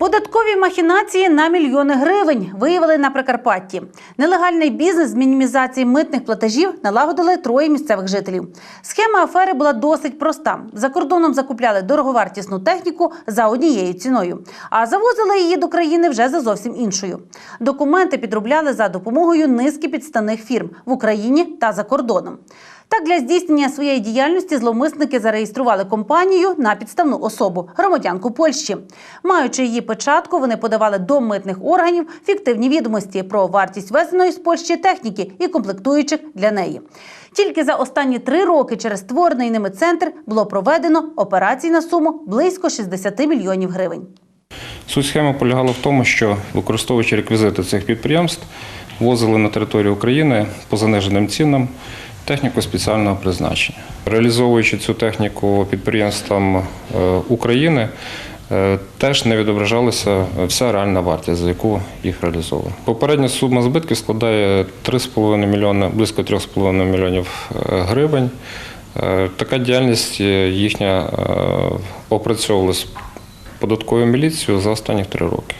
Податкові махінації на мільйони гривень виявили на Прикарпатті. Нелегальний бізнес з мінімізації митних платежів налагодили троє місцевих жителів. Схема афери була досить проста. За кордоном закупляли дороговартісну техніку за однією ціною, а завозили її до країни вже за зовсім іншою. Документи підробляли за допомогою низки підставних фірм в Україні та за кордоном. Так, для здійснення своєї діяльності зловмисники зареєстрували компанію на підставну особу громадянку Польщі. Маючи її печатку, вони подавали до митних органів фіктивні відомості про вартість везеної з Польщі техніки і комплектуючих для неї. Тільки за останні три роки через створений ними центр було проведено операцій на суму близько 60 мільйонів гривень. Суть схеми полягала в тому, що використовуючи реквізити цих підприємств, возили на територію України по заниженим цінам техніку спеціального призначення. Реалізовуючи цю техніку підприємствам е, України, е, теж не відображалася вся реальна вартість, за яку їх реалізовували. Попередня сума збитків складає 3,5 мільйони, близько 3,5 мільйонів е, гривень. Така діяльність їхня опрацьовувалась податковою міліцією за останні три роки.